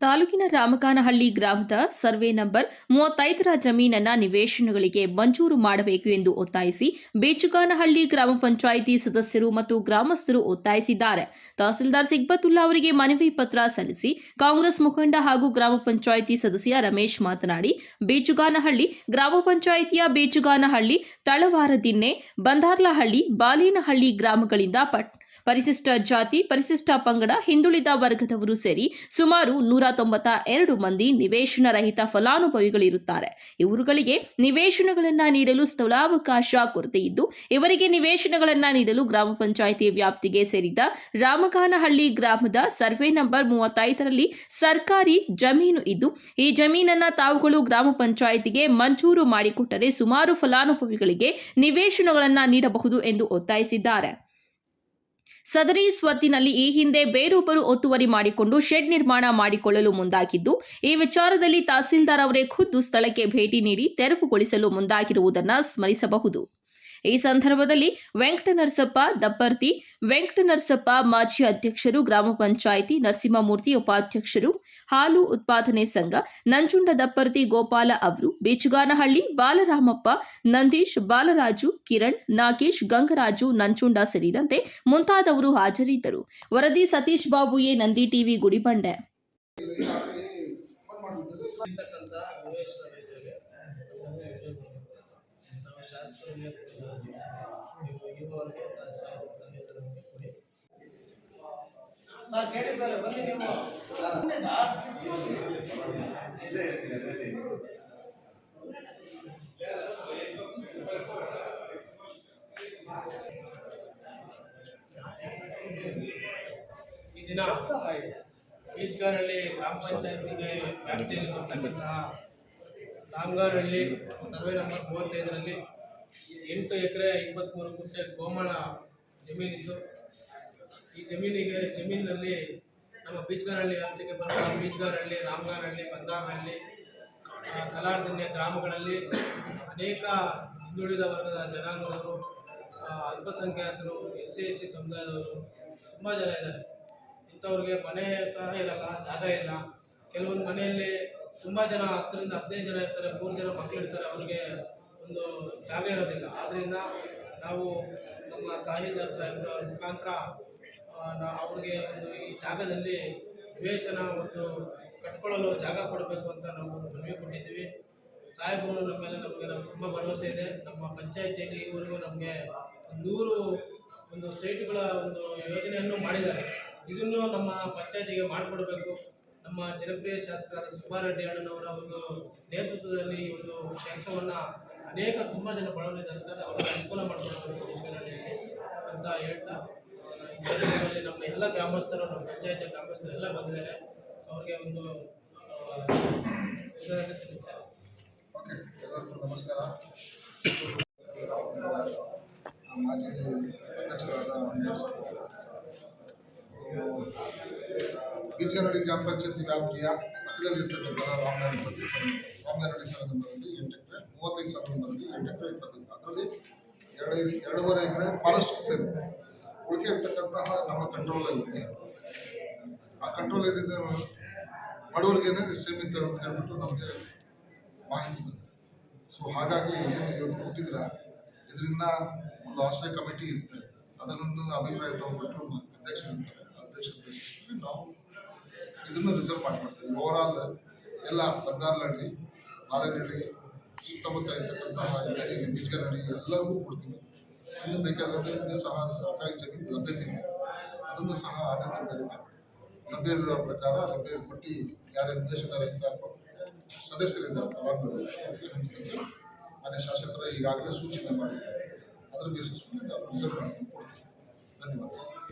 ತಾಲೂಕಿನ ರಾಮಕಾನಹಳ್ಳಿ ಗ್ರಾಮದ survey number ಮೂವತ್ತೈದರ ಜಮೀನನ್ನ ನಿವೇಶನಗಳಿಗೆ ಮಂಜೂರು ಮಾಡಬೇಕು ಎಂದು ಒತ್ತಾಯಿಸಿ ಬೇಚುಗಾನಹಳ್ಳಿ ಗ್ರಾಮ ಪಂಚಾಯಿತಿ ಸದಸ್ಯರು ಮತ್ತು ಗ್ರಾಮಸ್ಥರು ಒತ್ತಾಯಿಸಿದ್ದಾರೆ. ತಹಸೀಲ್ದಾರ್ ಸಿಗ್ಬತುಲ್ಲಾ ಅವರಿಗೆ ಮನವಿ ಪತ್ರ ಸಲ್ಲಿಸಿ ಕಾಂಗ್ರೆಸ್ ಮುಖಂಡ ಹಾಗೂ ಗ್ರಾಮ ಪಂಚಾಯಿತಿ ಸದಸ್ಯ ರಮೇಶ್ ಮಾತನಾಡಿ ಬೇಚುಗಾನಹಳ್ಳಿ ಗ್ರಾಮ ಪಂಚಾಯಿತಿಯ ಬೇಚುಗಾನಹಳ್ಳಿ ತಳವಾರದಿನ್ನೆ ಬಂದಾರ್ಲಹಳ್ಳಿ ಬಾಲಿನಹಳ್ಳಿ ಗ್ರಾಮಗಳಿಂದ ಪಟ್ ಪರಿಶಿಷ್ಟ ಜಾತಿ, ಪರಿಶಿಷ್ಟ ಪಂಗಡ, ಹಿಂದುಳಿದ ವರ್ಗದವರು ಸೇರಿ ಸುಮಾರು ನೂರ ತೊಂಬತ್ತ ಎರಡು ಮಂದಿ ನಿವೇಶನ ರಹಿತ ಫಲಾನುಭವಿಗಳಿರುತ್ತಾರೆ. ಇವರುಗಳಿಗೆ ನಿವೇಶನಗಳನ್ನು ನೀಡಲು ಸ್ಥಳಾವಕಾಶ ಕೊರತೆ ಇದ್ದು ಇವರಿಗೆ ನಿವೇಶನಗಳನ್ನು ನೀಡಲು ಗ್ರಾಮ ಪಂಚಾಯಿತಿ ವ್ಯಾಪ್ತಿಗೆ ಸೇರಿದ ರಾಮಗಾನಹಳ್ಳಿ ಗ್ರಾಮದ ಸರ್ವೆ ನಂಬರ್ ಮೂವತ್ತೈದರಲ್ಲಿ ಸರ್ಕಾರಿ ಜಮೀನು ಇದ್ದು, ಈ ಜಮೀನನ್ನ ತಾವುಗಳು ಗ್ರಾಮ ಪಂಚಾಯಿತಿಗೆ ಮಂಜೂರು ಮಾಡಿಕೊಟ್ಟರೆ ಸುಮಾರು ಫಲಾನುಭವಿಗಳಿಗೆ ನಿವೇಶನಗಳನ್ನು ನೀಡಬಹುದು ಎಂದು ಒತ್ತಾಯಿಸಿದ್ದಾರೆ. ಸದರಿ ಸ್ವತ್ತಿನಲ್ಲಿ ಈ ಹಿಂದೆ ಬೇರೊಬ್ಬರು ಒತ್ತುವರಿ ಮಾಡಿಕೊಂಡು ಶೆಡ್ ನಿರ್ಮಾಣ ಮಾಡಿಕೊಳ್ಳಲು ಮುಂದಾಗಿದ್ದು, ಈ ವಿಚಾರದಲ್ಲಿ ತಹಸೀಲ್ದಾರ್ ಅವರೇ ಖುದ್ದು ಸ್ಥಳಕ್ಕೆ ಭೇಟಿ ನೀಡಿ ತೆರವುಗೊಳಿಸಲು ಮುಂದಾಗಿರುವುದನ್ನು ಸ್ಮರಿಸಬಹುದು. ಈ ಸಂದರ್ಭದಲ್ಲಿ ವೆಂಕಟನರಸಪ್ಪ ದಪ್ಪರ್ತಿ, ವೆಂಕಟನರಸಪ್ಪ ಮಾಜಿ ಅಧ್ಯಕ್ಷರು, ಗ್ರಾಮ ಪಂಚಾಯಿತಿ ನರಸಿಂಹಮೂರ್ತಿ ಉಪಾಧ್ಯಕ್ಷರು, ಹಾಲು ಉತ್ಪಾದನೆ ಸಂಘ, ನಂಜುಂಡ ದಪ್ಪರ್ತಿ ಗೋಪಾಲ ಅವರು, ಬೀಚುಗಾನಹಳ್ಳಿ ಬಾಲರಾಮಪ್ಪ, ನಂದೀಶ್ ಬಾಲರಾಜು, ಕಿರಣ್, ನಾಗೇಶ್, ಗಂಗರಾಜು, ನಂಜುಂಡ ಸೇರಿದಂತೆ ಮುಂತಾದವರು ಹಾಜರಿದ್ದರು. ವರದಿ ಸತೀಶ್ ಬಾಬು ಎ ನಂದಿ ಟಿವಿ, ಗುಡಿಬಂಡೆ ಇರ್ತಕ್ಕಂಥ ನಿವೇಶನ ರೈತರಿಗೆ ನಾವು ಶಾಸಕರಿಗೆ ನೀವು ಇರುವವರೆಗೆ ನಮಗೆ ಕೊಡಿ ಬನ್ನಿ ನೀವು ಈ ದಿನ ಈಜ್ಗಾನಹಳ್ಳಿ ಗ್ರಾಮ ಪಂಚಾಯತಿಗೆ ವ್ಯಾಪ್ತಿಯಲ್ಲಿ ಬರ್ತಕ್ಕಂತಹ ರಾಮ್ಗಾರಲ್ಲಿ ಸರ್ವೆ ನಂಬರ್ ಮೂವತ್ತೈದರಲ್ಲಿ ಎಂಟು ಎಕರೆ ಇಪ್ಪತ್ತ್ಮೂರು ಗುಂಟೆ ಗೋಮಾಳ ಜಮೀನಿದ್ದು. ಈ ಜಮೀನಿಗೆ ಜಮೀನಿನಲ್ಲಿ ನಮ್ಮ ಬೀಚ್ಗಾರಹಳ್ಳಿ ವ್ಯಾಪ್ತಿಗೆ ಬಂದ ಬೀಚ್ಗಾರಹಳ್ಳಿ ರಾಮಗಾರಹಳ್ಳಿ ಬಂದಾರಹಳ್ಳಿ ಆ, ಕಲಾರ್ದಿನ್ಯ ಗ್ರಾಮಗಳಲ್ಲಿ ಅನೇಕ ಹಿಂದುಳಿದ ವರ್ಗದ ಜನಾಂಗದವರು ಅಲ್ಪಸಂಖ್ಯಾತರು ಎಸ್ ಸಿ ಎಸ್ ಟಿ ಸಮುದಾಯದವರು ತುಂಬ ಜನ ಇದ್ದಾರೆ. ಇಂಥವ್ರಿಗೆ ಮನೆ ಸಹ ಇರಲ್ಲ ಜಾಗ ಇಲ್ಲ. ಕೆಲವೊಂದು ಮನೆಯಲ್ಲಿ ತುಂಬ ಜನ ಹತ್ತರಿಂದ ಹದಿನೈದು ಜನ ಇರ್ತಾರೆ ಮೂರು ಜನ ಮಕ್ಕಳು ಇರ್ತಾರೆ. ಅವ್ರಿಗೆ ಒಂದು ಜಾಗ ಇರೋದಿಲ್ಲ. ಆದ್ದರಿಂದ ನಾವು ನಮ್ಮ ತಾಹಿದಾರ್ ಸಾಹೇಬ್ರ ಮುಖಾಂತರ ಅವ್ರಿಗೆ ಒಂದು ಈ ಜಾಗದಲ್ಲಿ ನಿವೇಶನ ಮತ್ತು ಕಟ್ಕೊಳ್ಳಲು ಜಾಗ ಕೊಡಬೇಕು ಅಂತ ನಾವು ಒಂದು ಮನವಿ ಕೊಟ್ಟಿದ್ದೀವಿ. ಸಾಹೇಬರು ನಮ್ಮ ಮೇಲೆ ನಮಗೆ ತುಂಬ ಭರವಸೆ ಇದೆ. ನಮ್ಮ ಪಂಚಾಯತಿಯಲ್ಲಿ ಈವರೆಗೂ ನಮಗೆ ನೂರು ಒಂದು ಸೈಟ್ಗಳ ಒಂದು ಯೋಜನೆಯನ್ನು ಮಾಡಿದ್ದಾರೆ. ಇದನ್ನು ನಮ್ಮ ಪಂಚಾಯತಿಗೆ ಮಾಡಿಕೊಡಬೇಕು. ನಮ್ಮ ಜನಪ್ರಿಯ ಶಾಸಕರಾದ ಸುಬ್ಬಾರೆಡ್ಡಿ ಅಣ್ಣನವರ ಒಂದು ನೇತೃತ್ವದಲ್ಲಿ ಒಂದು ಕೆಲಸವನ್ನು ಅನೇಕ ತುಂಬ ಜನ ಬಡವರಿದ್ದಾರೆ ಸರ್. ಅವರಿಗೆ ಅನುಕೂಲ ಮಾಡ್ತಾರೆ ಅಂತ ಹೇಳ್ತಾ ನಮ್ಮ ಎಲ್ಲ ಗ್ರಾಮಸ್ಥರು, ನಮ್ಮ ಪಂಚಾಯತ್ ಗ್ರಾಮಸ್ಥರು ಎಲ್ಲ ಬಂದಿದ್ದಾರೆ. ಅವ್ರಿಗೆ ಒಂದು ತಿಳಿಸ್ತಾರೆ ಎಲ್ಲರಿಗೂ ನಮಸ್ಕಾರ. ಮಾಜಿ ಅಧ್ಯಕ್ಷರಾದ ವೆಂಕಟೇಶ್ ಬೀಚಗನಹಳ್ಳಿ ಗ್ರಾಮ ಪಂಚಾಯತಿ ವ್ಯಾಪ್ತಿಯ ಪಕ್ಕದಲ್ಲಿರ್ತಕ್ಕಂತಹ ರಾಮನಹಳ್ಳಿ ಪ್ರದೇಶ ರಾಮನಹಳ್ಳಿ ಸರ ನಂಬರಲ್ಲಿ ಎಂಟು ಎಕರೆ ಮೂವತ್ತೈದು ಸಾವಿರ ನಂಬರಲ್ಲಿ ಎಂಟು ಎಕರೆ ಇಪ್ಪತ್ತೈದು ಅದರಲ್ಲಿ ಎರಡು ಎರಡೂವರೆ ಎಕರೆ ಫಾರೆಸ್ಟ್ ಸೇರಿ ಉಳಿಕೆ ಇರ್ತಕ್ಕಂತಹ ನಮ್ಮ ಕಂಟ್ರೋಲಲ್ಲಿ ಆ ಕಂಟ್ರೋಲ್ ಏನಿದೆ ಬಡವರಿಗೇನೆ ಸೀಮಿತ ಅಂತ ಹೇಳ್ಬಿಟ್ಟು ನಮಗೆ ಮಾಹಿತಿ ಸೊ ಹಾಗಾಗಿ ಇವತ್ತು ಕೊಟ್ಟಿದ್ರ ಇದರಿಂದ ಒಂದು ಆಶ್ರಯ ಕಮಿಟಿ ಇರುತ್ತೆ ಅದನ್ನು ಅಭಿಪ್ರಾಯ ತಗೊಂಡ್ಬಿಟ್ಟು ಅಧ್ಯಕ್ಷರು ಇರ್ತಾರೆ ಅಧ್ಯಕ್ಷರ ನಾವು ಇದನ್ನು ರಿಸರ್ವ್ ಮಾಡ್ಕೊಡ್ತೀವಿ ಓವರ್ ಆಲ್ ಎಲ್ಲ ಬಂದಾರ್ಲಹಳ್ಳಿ ಮಾಲೇನಹಳ್ಳಿ ಸುತ್ತಮುತ್ತ ಇರ್ತಕ್ಕಂತಹ ಹಳ್ಳಿ ಬೀಜಗನಹಳ್ಳಿ ಎಲ್ಲರಿಗೂ ಕೊಡ್ತೀವಿ. ಇನ್ನು ಇನ್ನೂ ಸಹ ಸರ್ಕಾರಿ ಜಮೀನು ಲಭ್ಯತೆ ಇದೆ. ಅದನ್ನು ಸಹ ಆದ್ಯತೆ ಮೇರೆಗೆ ಲಭ್ಯ ಇರುವ ಪ್ರಕಾರ ಲಭ್ಯ ಪಟ್ಟಿ ಯಾರ ನಿವೇಶನ ರಹಿತ ಸದಸ್ಯರಿಂದ ಹಂಚಲಿಕ್ಕೆ ಮಾನ್ಯ ಶಾಸಕರು ಈಗಾಗಲೇ ಸೂಚನೆ ಮಾಡಿದ್ದಾರೆ. ಅದರ ಬೇಸಿಸ್ ಮೇಲೆ ರಿಸರ್ವ್ ಮಾಡಿಕೊಂಡು ಧನ್ಯವಾದ.